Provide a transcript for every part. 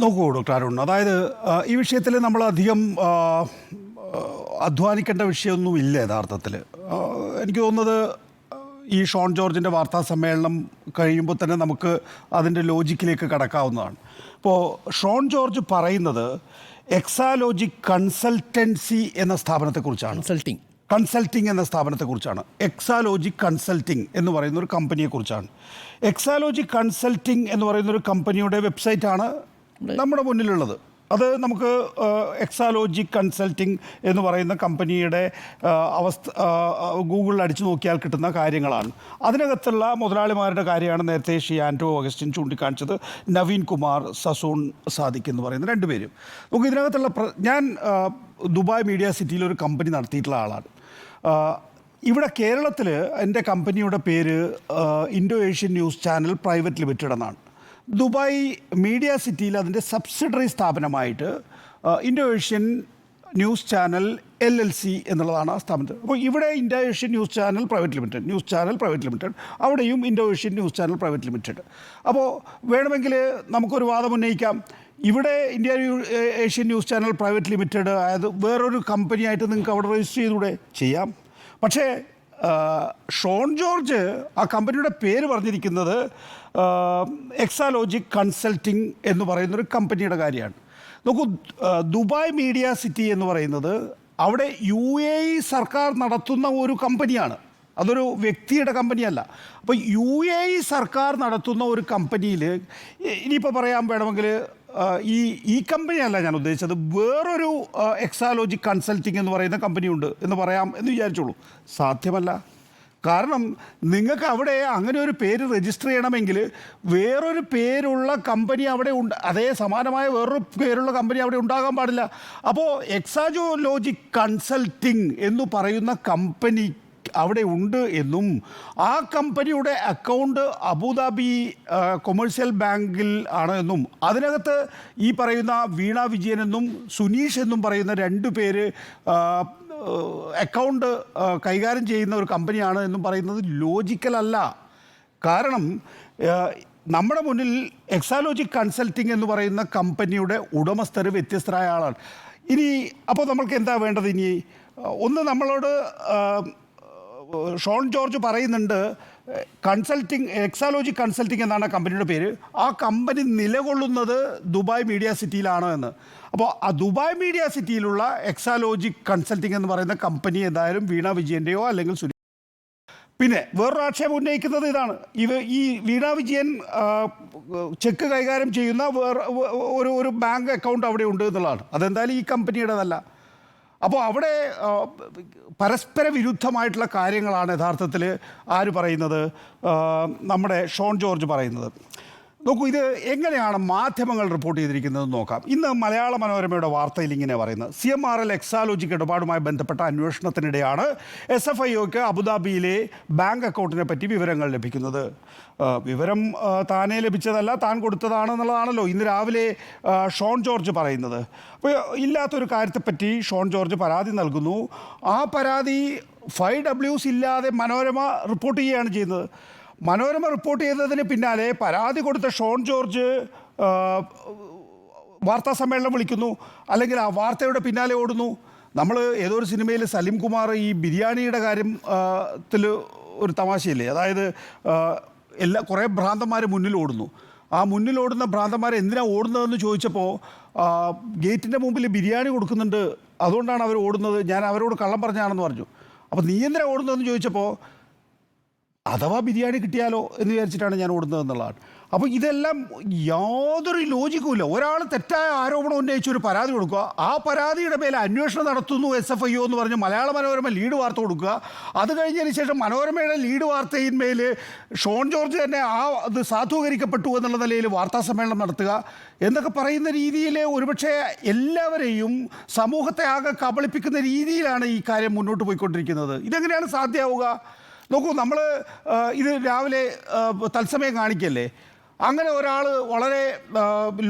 നോക്കൂ ഡോക്ടർ അരുൺ. അതായത് ഈ വിഷയത്തിൽ നമ്മൾ അധികം അധ്വാനിക്കേണ്ട വിഷയമൊന്നും ഇല്ല യഥാർത്ഥത്തിൽ എനിക്ക് തോന്നുന്നത് ഈ ഷോൺ ജോർജിന്റെ വാർത്താ സമ്മേളനം കഴിയുമ്പോൾ തന്നെ നമുക്ക് അതിന്റെ ലോജിക്കിലേക്ക് കടക്കാവുന്നതാണ്. അപ്പോൾ ഷോൺ ജോർജ് പറയുന്നത് എക്സാലോജി കൺസൾട്ടൻസി എന്ന സ്ഥാപനത്തെക്കുറിച്ചാണ്. കൺസൾട്ടിങ്. കൺസൾട്ടിംഗ് എന്ന സ്ഥാപനത്തെക്കുറിച്ചാണ്. എക്സാലോജി കൺസൾട്ടിംഗ് എന്ന് പറയുന്ന ഒരു കമ്പനിയെക്കുറിച്ചാണ്. എക്സാലോജി കൺസൾട്ടിംഗ് എന്ന് പറയുന്ന ഒരു കമ്പനിയുടെ വെബ്സൈറ്റാണ് നമ്മുടെ മുന്നിലുള്ളത്. അത് നമുക്ക് എക്സാലോജി കൺസൾട്ടിംഗ് എന്ന് പറയുന്ന കമ്പനിയുടെ അവസ്ഥ ഗൂഗിളിൽ അടിച്ചു നോക്കിയാൽ കിട്ടുന്ന കാര്യങ്ങളാണ്. അതിനകത്തുള്ള മുതലാളിമാരുടെ കാര്യമാണ് നേരത്തെ ഷി ആൻഡ്രോ അഗസ്റ്റിൻ ചൂണ്ടിക്കാണിച്ചത്. നവീൻ കുമാർ സസൂൺ സാദിഖ് എന്ന് പറയുന്ന രണ്ടുപേരും നമുക്ക് ഇതിനകത്തുള്ള ഞാൻ ദുബായ് മീഡിയ സിറ്റിയിൽ ഒരു കമ്പനി നടത്തിയിട്ടുള്ള ആളാണ്. ഇവിടെ കേരളത്തിൽ എന്റെ കമ്പനിയുടെ പേര് Indo Asian News Channel Private Limited എന്നാണ്. ദുബായ് മീഡിയ സിറ്റിയിൽ അതിന്റെ subsidiary സ്ഥാപനമായിട്ട് Indo Asian News Channel L L C എന്നുള്ളതാണ് ആ സ്ഥാപനത്തിൽ. അപ്പോൾ ഇവിടെ Indo Asian News Channel Private Limited News Channel Private Limited അവിടെയും Indo Asian News Channel Private Limited. അപ്പോൾ വേണമെങ്കിൽ നമുക്കൊരു വാദം ഉന്നയിക്കാം. ഇവിടെ India Asian News Channel Private Limited അതായത് വേറൊരു കമ്പനിയായിട്ട് നിങ്ങൾക്ക് അവിടെ രജിസ്റ്റർ ചെയ്തുകൂടെ? ചെയ്യാം. പക്ഷേ ഷോൺ ജോർജ് ആ കമ്പനിയുടെ പേര് പറഞ്ഞിരിക്കുന്നത് എക്സാലോജിക് കൺസൾട്ടിങ് എന്ന് പറയുന്നൊരു കമ്പനിയുടെ കാര്യമാണ്. നോക്കൂ ദുബായ് മീഡിയ സിറ്റി എന്ന് പറയുന്നത് അവിടെ യു എ ഇ സർക്കാർ നടത്തുന്ന ഒരു കമ്പനിയാണ്. അതൊരു വ്യക്തിയുടെ കമ്പനിയല്ല. അപ്പോൾ യു എ ഇ സർക്കാർ നടത്തുന്ന ഒരു കമ്പനിയിൽ ഇനിയിപ്പോൾ പറയാൻ വേണമെങ്കിൽ ഈ ഈ കമ്പനിയല്ല ഞാൻ ഉദ്ദേശിച്ചത്. വേറൊരു എക്സാലോജി കൺസൾട്ടിങ് എന്ന് പറയുന്ന കമ്പനിയുണ്ട് എന്ന് പറയാം എന്ന് വിചാരിച്ചോളൂ സാധ്യമല്ല. കാരണം നിങ്ങൾക്ക് അവിടെ അങ്ങനെ ഒരു പേര് രജിസ്റ്റർ ചെയ്യണമെങ്കിൽ വേറൊരു പേരുള്ള കമ്പനി അവിടെ ഉണ്ട് അതേ സമാനമായ വേറൊരു പേരുള്ള കമ്പനി അവിടെ ഉണ്ടാകാൻ പാടില്ല. അപ്പോൾ എക്സാജോലോജി കൺസൾട്ടിങ് എന്ന് പറയുന്ന കമ്പനി അവിടെ ഉണ്ട് എന്നും ആ കമ്പനിയുടെ അക്കൗണ്ട് അബുദാബി കൊമേഴ്സ്യൽ ബാങ്കിൽ ആണ് എന്നും. അതിനകത്ത് ഈ പറയുന്ന വീണ വിജയൻ എന്നും സുനീഷ് എന്നും പറയുന്ന രണ്ട് പേര് അക്കൗണ്ട് കൈകാര്യം ചെയ്യുന്ന ഒരു കമ്പനിയാണ് എന്നും പറയുന്നത് ലോജിക്കലല്ല കാരണം നമ്മുടെ മുന്നിൽ എക്സാലോജി കൺസൾട്ടിംഗ് എന്ന് പറയുന്ന കമ്പനിയുടെ ഉടമസ്ഥർ വ്യത്യസ്തരായ ആളാണ്. ഇനി അപ്പോൾ നമ്മൾക്ക് എന്താ വേണ്ടത് ഇനി? ഒന്ന് നമ്മളോട് ഷോൺ ജോർജ് പറയുന്നുണ്ട് കൺസൾട്ടിങ് എക്സാലോജി കൺസൾട്ടിങ് എന്നാണ് കമ്പനിയുടെ പേര്. ആ കമ്പനി നിലകൊള്ളുന്നത് ദുബായ് മീഡിയ സിറ്റിയിലാണ് എന്ന്. അപ്പോൾ ആ ദുബായ് മീഡിയ സിറ്റിയിലുള്ള എക്സാലോജി കൺസൾട്ടിങ് എന്ന് പറയുന്ന കമ്പനി എന്തായാലും വീണ വിജയന്റെയോ അല്ലെങ്കിൽ സുനി പിന്നെ വേറൊരു ആക്ഷേപം ഉന്നയിക്കുന്നത് ഇതാണ്. ഇവ ഈ വീണ വിജയൻ ചെക്ക് കൈകാര്യം ചെയ്യുന്ന വേറെ ഒരു ഒരു ബാങ്ക് അക്കൗണ്ട് അവിടെ ഉണ്ട് എന്നുള്ളതാണ്. അതെന്തായാലും ഈ കമ്പനിയുടേതല്ല. അപ്പോൾ അവിടെ പരസ്പര വിരുദ്ധമായിട്ടുള്ള കാര്യങ്ങളാണ് യഥാർത്ഥത്തിൽ ആര് പറയുന്നത്? നമ്മുടെ ഷോൺ ജോർജ് പറയുന്നത്. നോക്കൂ ഇത് എങ്ങനെയാണ് മാധ്യമങ്ങൾ റിപ്പോർട്ട് ചെയ്തിരിക്കുന്നത് നോക്കാം. ഇന്ന് മലയാള മനോരമയുടെ വാർത്തയിൽ ഇങ്ങനെ പറയുന്നത് C M R L Exalogic ഇടപാടുമായി ബന്ധപ്പെട്ട അന്വേഷണത്തിനിടെയാണ് എസ് എഫ് ഐ ഒക്ക് അബുദാബിയിലെ ബാങ്ക് അക്കൗണ്ടിനെ പറ്റി വിവരങ്ങൾ ലഭിക്കുന്നത്. വിവരം താനേ ലഭിച്ചതല്ല താൻ കൊടുത്തതാണെന്നുള്ളതാണല്ലോ ഇന്ന് രാവിലെ ഷോൺ ജോർജ് പറയുന്നത്. അപ്പോൾ ഇല്ലാത്തൊരു കാര്യത്തെപ്പറ്റി ഷോൺ ജോർജ് പരാതി നൽകുന്നു. ആ പരാതി ഫൈവ് ഡബ്ല്യൂസ് ഇല്ലാതെ മനോരമ റിപ്പോർട്ട് ചെയ്യുകയാണ് ചെയ്യുന്നത്. മനോരമ റിപ്പോർട്ട് ചെയ്തതിന് പിന്നാലെ പരാതി കൊടുത്ത ഷോൺ ജോർജ് വാർത്താ സമ്മേളനം വിളിക്കുന്നു. അല്ലെങ്കിൽ ആ വാർത്തയുടെ പിന്നാലെ ഓടുന്നു. നമ്മൾ ഏതോ ഒരു സിനിമയിൽ സലീം കുമാർ ഈ ബിരിയാണിയുടെ കാര്യം ത്തിൽ ഒരു തമാശയില്ലേ? അതായത് എല്ലാ കുറേ ഭ്രാന്തന്മാർ മുന്നിൽ ഓടുന്നു. ആ മുന്നിൽ ഓടുന്ന ഭ്രാന്തന്മാർ എന്തിനാണ് ഓടുന്നതെന്ന് ചോദിച്ചപ്പോൾ ഗേറ്റിന്റെ മുമ്പിൽ ബിരിയാണി കൊടുക്കുന്നുണ്ട്. അതുകൊണ്ടാണ് അവർ ഓടുന്നത്. ഞാൻ അവരോട് കള്ളം പറഞ്ഞാണെന്ന് പറഞ്ഞു. അപ്പോൾ നീ എന്തിനാണ് ഓടുന്നതെന്ന് ചോദിച്ചപ്പോൾ അഥവാ ബിരിയാണി കിട്ടിയാലോ എന്ന് വിചാരിച്ചിട്ടാണ് ഞാൻ ഓടുന്നത് എന്നുള്ളതാണ്. അപ്പോൾ ഇതെല്ലാം യാതൊരു ലോജിക്കുമില്ല. ഒരാൾ തെറ്റായ ആരോപണം ഉന്നയിച്ച് ഒരു പരാതി കൊടുക്കുക. ആ പരാതിയുടെ മേലെ അന്വേഷണം നടത്തുന്നു എസ് എഫ് ഐ ഒ എന്ന് പറഞ്ഞ് മലയാള മനോരമ ലീഡ് വാർത്ത കൊടുക്കുക. അത് കഴിഞ്ഞതിന് ശേഷം മനോരമയുടെ ലീഡ് വാർത്തയിന്മേൽ ഷോൺ ജോർജ് തന്നെ ആ അത് സാധൂകരിക്കപ്പെട്ടു എന്നുള്ള നിലയിൽ വാർത്താ സമ്മേളനം നടത്തുക. എന്നൊക്കെ പറയുന്ന രീതിയിൽ ഒരുപക്ഷെ എല്ലാവരെയും സമൂഹത്തെ ആകെ കബളിപ്പിക്കുന്ന രീതിയിലാണ് ഈ കാര്യം മുന്നോട്ട് പോയിക്കൊണ്ടിരിക്കുന്നത്. ഇതെങ്ങനെയാണ് സാധ്യമാവുക നോക്കൂ നമ്മൾ ഇത് രാവിലെ തത്സമയം കാണിക്കല്ലേ? അങ്ങനെ ഒരാൾ വളരെ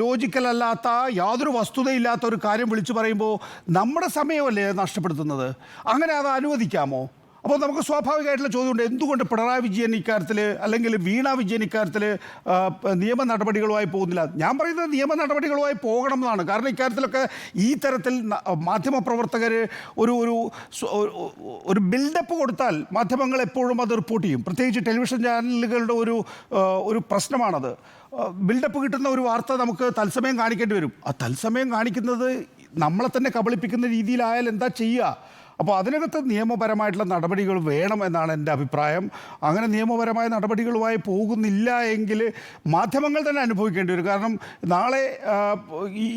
ലോജിക്കൽ അല്ലാത്ത യാതൊരു വസ്തുതയില്ലാത്ത ഒരു കാര്യം വിളിച്ചു പറയുമ്പോൾ നമ്മുടെ സമയമല്ലേ നഷ്ടപ്പെടുത്തുന്നത്? അങ്ങനെ അത് അനുവദിക്കാമോ? അപ്പോൾ നമുക്ക് സ്വാഭാവികമായിട്ടുള്ള ചോദ്യമുണ്ട്. എന്തുകൊണ്ട് പിണറായി വിജയൻ ഇക്കാര്യത്തിൽ അല്ലെങ്കിൽ വീണ വിജയൻ ഇക്കാര്യത്തിൽ നിയമ നടപടികളുമായി പോകുന്നില്ല? ഞാൻ പറയുന്നത് നിയമ നടപടികളുമായി പോകണം എന്നാണ് കാരണം ഇക്കാര്യത്തിലൊക്കെ ഈ തരത്തിൽ മാധ്യമപ്രവർത്തകർ ഒരു ഒരു ഒരു- ബിൽഡപ്പ് കൊടുത്താൽ മാധ്യമങ്ങൾ എപ്പോഴും അത് റിപ്പോർട്ട് ചെയ്യും. പ്രത്യേകിച്ച് ടെലിവിഷൻ ചാനലുകളുടെ ഒരു ഒരു പ്രശ്നമാണത്. ബിൽഡപ്പ് കിട്ടുന്ന ഒരു വാർത്ത നമുക്ക് തത്സമയം കാണിക്കേണ്ടി വരും. ആ തത്സമയം കാണിക്കുന്നത് നമ്മളെ തന്നെ കബളിപ്പിക്കുന്ന രീതിയിലായാൽ എന്താ ചെയ്യുക? അപ്പോൾ അതിനകത്ത് നിയമപരമായിട്ടുള്ള നടപടികൾ വേണം എന്നാണ് എന്റെ അഭിപ്രായം. അങ്ങനെ നിയമപരമായ നടപടികളുമായി പോകുന്നില്ല എങ്കിൽ മാധ്യമങ്ങൾ തന്നെ അനുഭവിക്കേണ്ടി വരും. കാരണം നാളെ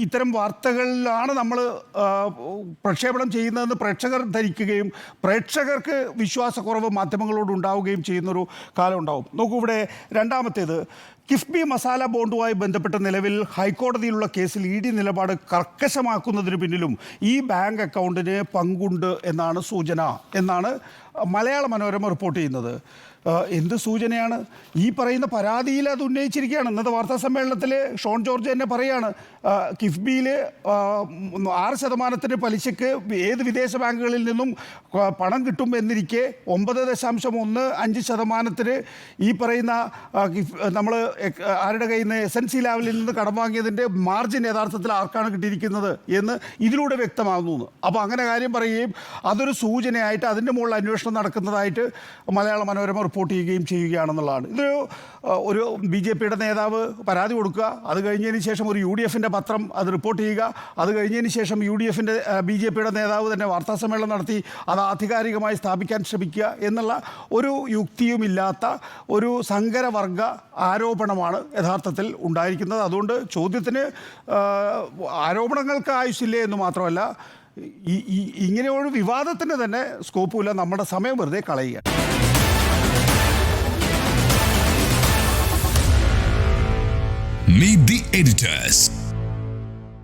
ഇത്തരം വാർത്തകളിലാണ് നമ്മൾ പ്രക്ഷേപണം ചെയ്യുന്നതെന്ന് പ്രേക്ഷകർ ധരിക്കുകയും പ്രേക്ഷകർക്ക് വിശ്വാസക്കുറവ് മാധ്യമങ്ങളോട് ഉണ്ടാവുകയും ചെയ്യുന്നൊരു കാലം ഉണ്ടാവും. നോക്കൂ ഇവിടെ രണ്ടാമത്തേത്. കിഫ്ബി മസാല ബോണ്ടുമായി ബന്ധപ്പെട്ട നിലവിൽ ഹൈക്കോടതിയിലുള്ള കേസിൽ ഇ ഡി നിലപാട് കർക്കശമാക്കുന്നതിന് പിന്നിലും ഈ ബാങ്ക് അക്കൗണ്ടിന് പങ്കുണ്ട് എന്നാണ് സൂചന എന്നാണ് മലയാള മനോരമ റിപ്പോർട്ട് ചെയ്യുന്നത്. എന്ത് സൂചനയാണ്? ഈ പറയുന്ന പരാതിയിൽ അത് ഉന്നയിച്ചിരിക്കുകയാണ്. ഇന്നത്തെ വാർത്താ സമ്മേളനത്തിൽ ഷോൺ ജോർജ് തന്നെ പറയാണ് ആ, കിഫ്ബിയിൽ ആറ് ശതമാനത്തിന് പലിശക്ക് ഏത് വിദേശ ബാങ്കുകളിൽ നിന്നും പണം കിട്ടും എന്നിരിക്കെ ഒമ്പത് ദശാംശം ഒന്ന് അഞ്ച് ശതമാനത്തിന് ഈ പറയുന്ന നമ്മൾ ആരുടെ കയ്യിൽ നിന്ന് എസ് എൻ സി ലാവലിൽ നിന്ന് കടം വാങ്ങിയതിന്റെ മാർജിൻ യഥാർത്ഥത്തിൽ ആർക്കാണ് കിട്ടിയിരിക്കുന്നത് എന്ന് ഇതിലൂടെ വ്യക്തമാകുന്നു. അപ്പോൾ അങ്ങനെ കാര്യം പറയുകയും അതൊരു സൂചനയായിട്ട് അതിന്റെ മുകളിൽ അന്വേഷണം നടക്കുന്നതായിട്ട് മലയാള മനോരമ റിപ്പോർട്ട് ചെയ്യുകയും ചെയ്യുകയാണെന്നുള്ളതാണ്. ഇതൊരു ഒരു ബി ജെ പിയുടെ നേതാവ് പരാതി കൊടുക്കുക അത് കഴിഞ്ഞതിന് ശേഷം ഒരു യു ഡി എഫിന്റെ പത്രം അത് റിപ്പോർട്ട് ചെയ്യുക അത് കഴിഞ്ഞതിന് ശേഷം യു ഡി എഫിന്റെ ബി ജെ പിയുടെ നേതാവ് തന്നെ വാർത്താ സമ്മേളനം നടത്തി അത് ആധികാരികമായി സ്ഥാപിക്കാൻ ശ്രമിക്കുക എന്നുള്ള ഒരു യുക്തിയുമില്ലാത്ത ഒരു സങ്കരവർഗ ആരോപണമാണ് യഥാർത്ഥത്തിൽ ഉണ്ടായിരിക്കുന്നത്. അതുകൊണ്ട് ചോദ്യത്തിന് ആരോപണങ്ങൾക്ക് ആയുസില്ലേ എന്ന് മാത്രമല്ല ഈ ഇങ്ങനെ വിവാദത്തിന് തന്നെ സ്കോപ്പുമില്ല നമ്മുടെ സമയം വെറുതെ കളയുക. Meet the editors.